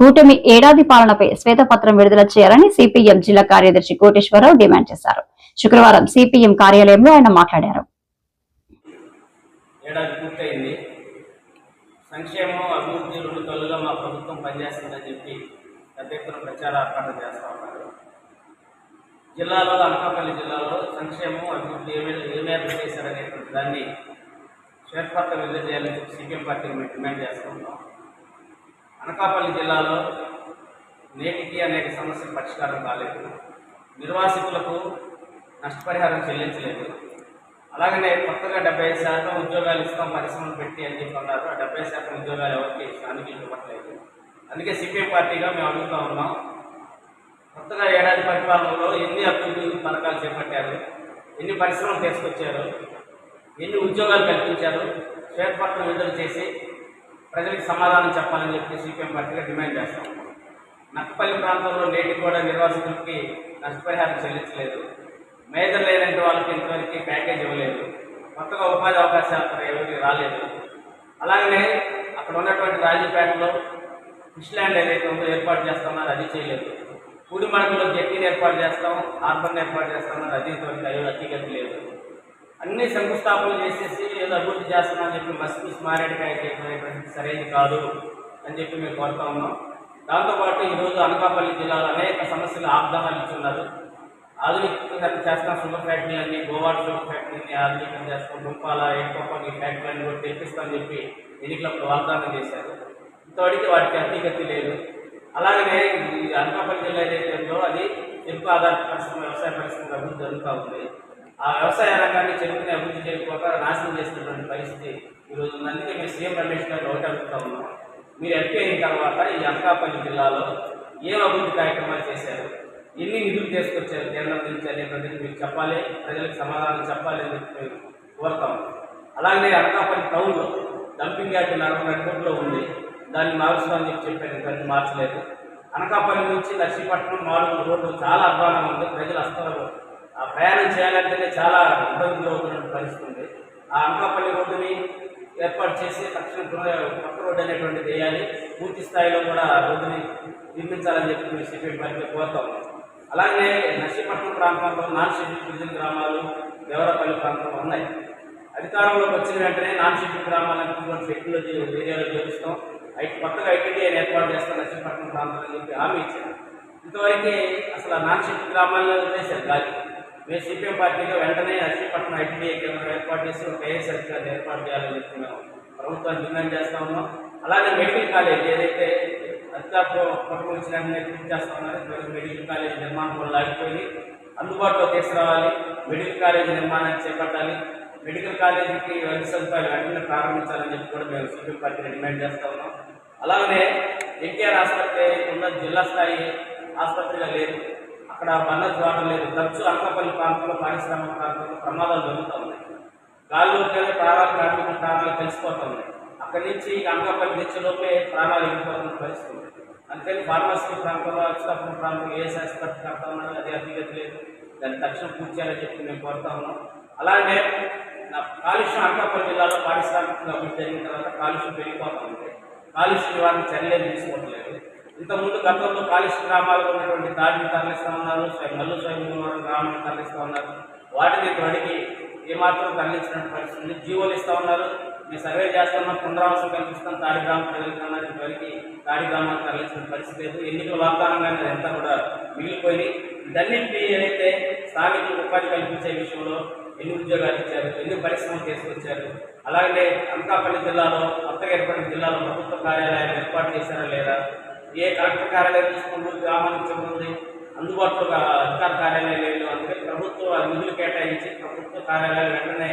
కూటమి ఏడాది పాలనపై శ్వేతపత్రం విడుదల చేయాలని సిపిఎం జిల్లా కార్యదర్శి కోటేశ్వరరావు డిమాండ్ చేశారు. శుక్రవారం సిపిఎం కార్యాలయంలో ఆయన మాట్లాడారు. ఏడాది పూర్తయింది. సంక్షేమం అభివృద్ధి రెండు కళ్ళుగా మా ప్రభుత్వం పనిచేస్తుందని చెప్పి పెద్ద ఎత్తున ప్రచారార్పణ చేస్తూ ఉన్నారు. జిల్లాలో అనకాపల్లి జిల్లాలో సంక్షేమం అభివృద్ధి ఏమైనా ఏ మేరకు చేశారనేటువంటి దాన్ని శ్వేతపత్రం విడుదల చేయాలని చెప్పి సిపిఎం పార్టీని మేము డిమాండ్ చేస్తున్నాం అనకాపల్లి జిల్లాలో నేటికి అనేక సమస్యలు పరిష్కారం కాలేదు. నిర్వాసితులకు నష్టపరిహారం చెల్లించలేదు. అలాగనే కొత్తగా డెబ్బై శాతం ఉద్యోగాలు ఇస్తాం పరిశ్రమలు పెట్టి అని చెప్పి అన్నారు. ఆ డెబ్బై శాతం ఉద్యోగాలు ఎవరికి శ్రామికులు ఇవ్వట్లేదు. అందుకే సిపిఎం పార్టీగా మేము అడుగుతూ ఉన్నాం. కొత్తగా ఏడాది పరిపాలనలో ఎన్ని అభివృద్ధి పథకాలు చేపట్టారు ఎన్ని పరిశ్రమలు తీసుకొచ్చారు ఎన్ని ఉద్యోగాలు కల్పించారు శ్వేతపత్రం విడుదల చేసి ప్రజలకు సమాధానం చెప్పాలని చెప్పి సిపిఎం పార్టీగా డిమాండ్ చేస్తాం. నక్కపల్లి ప్రాంతంలో నేటికి కూడా నిర్వాసితులకి నష్టపరిహారం చెల్లించలేదు. మేజర్ లేనంటే వాళ్ళకి ఇంతవరకు ప్యాకేజ్ ఇవ్వలేదు. కొత్తగా ఉపాధి అవకాశాలు ఎవరికి రాలేదు. అలాగనే అక్కడ ఉన్నటువంటి రాజీపేటలో ఫిష్ ల్యాండ్ ఏదైతే ఉందో ఏర్పాటు చేస్తామన్నారు అది చేయలేదు. పూడిమడకలో జట్టీని ఏర్పాటు చేస్తాం హార్బర్ని ఏర్పాటు చేస్తామన్నారు అది ఇంతవరకు అయ్యో అతిగతి లేదు. అన్ని శంకుస్థాపనలు చేసేసి ఏదో అభివృద్ధి చేస్తున్నామని చెప్పి మసి మారేడుకాయ సరైనది కాదు అని చెప్పి మేము కోరుతా ఉన్నాం. దాంతోపాటు ఈరోజు అనకాపల్లి జిల్లాలో అనేక సమస్యలు ఆగ్రహాలు ఇచ్చున్నారు. ఆధునికీకరణ చేస్తున్న sugar factory Gova Govada sugar ఫ్యాక్టరీని ఆధునికం చేస్తాం దుంపాల ఎక్కువ ఈ ఫ్యాక్టరీని కూడా తెప్పిస్తామని చెప్పి ఎన్నికలకు వాగ్దానం చేశారు. ఇంతవరకు వాటికి అతిగతి లేదు. అలాగనే ఈ అనకాపల్లి జిల్లా ఏదైతే ఉందో అది ఎక్కువ ఆధారిత పరిశ్రమ వ్యవసాయ పరిశ్రమ అభివృద్ధి జరుగుతూ ఉంది. ఆ వ్యవసాయ రంగాన్ని చెరుకుని అభివృద్ధి చేయకపోక నాశనం చేస్తున్నటువంటి పరిస్థితి ఈరోజు ఉంది. అందుకే మీరు సీఎం రమేష్ గారు ఒకటి అడుగుతా ఉన్నాం. మీరు ఎంపీ అయిన తర్వాత ఈ అనకాపల్లి జిల్లాలో ఏం అభివృద్ధి కార్యక్రమాలు చేశారు? ఎన్ని నిధులు తీసుకొచ్చారు కేంద్రం నుంచి అనేటువంటిది మీరు చెప్పాలి ప్రజలకు సమాధానం చెప్పాలి అని చెప్పి మేము కోరుతాం అలాగే అనకాపల్లి టౌన్లో డంపింగ్ యార్డ్ నలభై ఉంది. దాన్ని మారుస్తామని చెప్పి చెప్పారు దాన్ని మార్చలేదు. అనకాపల్లి నుంచి లక్ష్మీపట్నం మాడుగుల రోడ్డు చాలా అధ్వానం ఉంది. ప్రజలు అస్తలు ఆ ప్రయాణం చేయాలంటేనే చాలా ఇబ్బందులు అవుతున్న పరిస్థితి ఉంది. ఆ అంకాపల్లి రోడ్డుని ఏర్పాటు చేసి తక్షణ కొత్త రోడ్డు అనేటువంటిది వేయాలి. పూర్తి స్థాయిలో కూడా ఆ రోడ్డుని నిర్మించాలని చెప్పి మేము సిపిఎం పార్టీ కోరుతాం. అలాగే నర్సీపట్నం ప్రాంతంలో నాన్ షెడ్యూల్ గిరిజన గ్రామాలు దేవరపల్లి ప్రాంతం ఉన్నాయి. అధికారంలోకి వచ్చిన వెంటనే నాన్ షెడ్యూల్ గ్రామాలను టెక్నాలజీ ఏరియాలో చేరుస్తాం ఐ- కొత్తగా ఐటీఐని ఏర్పాటు చేస్తాం నర్సీపట్నం ప్రాంతం అని చెప్పి హామీ ఇచ్చారు. ఇంతవరకు అసలు నాన్ షెడ్యూల్ గ్రామాల్లో వదిలేశారు గాలి మేము సిపిఎం పార్టీగా వెంటనే నర్సీపట్నం ఐటీఐ కేంద్రం ఏర్పాటు చేసి ఒక ఐఏఎస్ ఏర్పాటు చేయాలని చెప్పి మేము ప్రభుత్వాన్ని డిమాండ్ చేస్తా ఉన్నాం. అలాగే మెడికల్ కాలేజ్ ఏదైతే అత్యాపు పట్టుకుని చేస్తా ఉన్నారు మెడికల్ కాలేజ్ నిర్మాణం కూడా లాగిపోయి అందుబాటులో తీసుకురావాలి మెడికల్ కాలేజ్ నిర్మాణాన్ని చేపట్టాలి మెడికల్ కాలేజీకి వైద్య సదుపాయాలు వెంటనే ప్రారంభించాలని చెప్పి కూడా మేము సిపిఎం పార్టీని డిమాండ్ చేస్తా ఉన్నాం. అలాగనే ఎన్టీఆర్ ఆసుపత్రి ఉన్న జిల్లా స్థాయి ఆసుపత్రిగా లేదు. అక్కడ బందర్ వాటర్ లేదు. తరచు అనకాపల్లి ప్రాంతంలో పారిశ్రామిక ప్రాంతంలో ప్రమాదాలు జరుగుతూ ఉన్నాయి. గాలిలోకి ప్రాణాలు కార్మికుల ప్రాణాలు కలిసిపోతూ ఉన్నాయి. అక్కడి నుంచి అనకాపల్లి తెచ్చేలోపే ప్రాణాలు వెళ్ళిపోతున్న పరిస్థితి ఉంది. అందుకని ఫార్మసీ ప్రాంతంలో అక్షరాపురం ప్రాంతంలో ఏ శాస్త్రం కడతా ఉన్నారు అది అభిగతి లేదు. దాన్ని తక్షణం పూర్తి చేయాలని చెప్పి మేము కోరుతా ఉన్నాం. అలాగే నా కాలుష్యం అనకాపల్లి జిల్లాలో పారిశ్రామికంగా అభివృద్ధి జరిగిన తర్వాత కాలుష్యం పెరిగిపోతూ ఉంది. కాలుష్య నివారణ చర్యలు తీసుకోవట్లేదు. ఇంతకుముందు గతంలో కాలుష్య గ్రామాలు ఉన్నటువంటి దాడిని తరలిస్తూ ఉన్నారు స్వయం మల్లు స్వయం గ్రామాన్ని తరలిస్తూ ఉన్నారు. వాటిని తొడిగి ఏమాత్రం తరలించినట్టు పరిస్థితుంది జీవోలు ఇస్తూ ఉన్నారు. మేము సర్వే చేస్తున్నాం పునరావాసం కల్పిస్తాం. తాడి గ్రామం ప్రజలకు అన్నారు ఇంతవరకు తాడి గ్రామాన్ని తరలించిన పరిస్థితి లేదు. ఎన్నికల వాగ్దానంగా అదంతా కూడా మిగిలిపోయి ఇదన్నింటినీ ఏదైతే స్థానికులకు ఉపాధి కల్పించే విషయంలో ఎన్ని ఉద్యోగాలు ఇచ్చారు ఎన్ని పరిశ్రమలు తీసుకొచ్చారు అలాగే అనకాపల్లి జిల్లాలో కొత్తగా ఏర్పడిన జిల్లాలో ప్రభుత్వ కార్యాలయాలు ఏర్పాటు చేశారా లేదా ఏ కలెక్టర్ కార్యాలయం చూసుకుంటూ గ్రామానికి చెందుతుంది అందుబాటులో అధికార కార్యాలయం లేదు అందుకని ప్రభుత్వ నిధులు కేటాయించి ప్రభుత్వ కార్యాలయాలు వెంటనే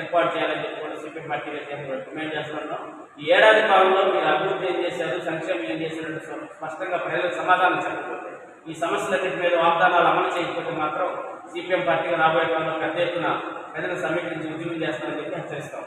ఏర్పాటు చేయాలని చెప్పి కూడా సిపిఎం పార్టీగా డిమాండ్ చేస్తున్నాం. ఈ ఏడాది కాలంలో మీరు అభివృద్ధి ఏం చేశారు సంక్షేమం ఏం చేశారంటే స్పష్టంగా ప్రజలకు సమాధానం చెప్పకపోతే ఈ సమస్యలన్నింటి మీద వాగ్దానాలు అమలు చేయకపోతే మాత్రం సిపిఎం పార్టీగా రాబోయే కాలంలో పెద్ద ఎత్తున ప్రజలను సమీక్షించి ఉద్యమం చేస్తామని చెప్పి హెచ్చరిస్తాం.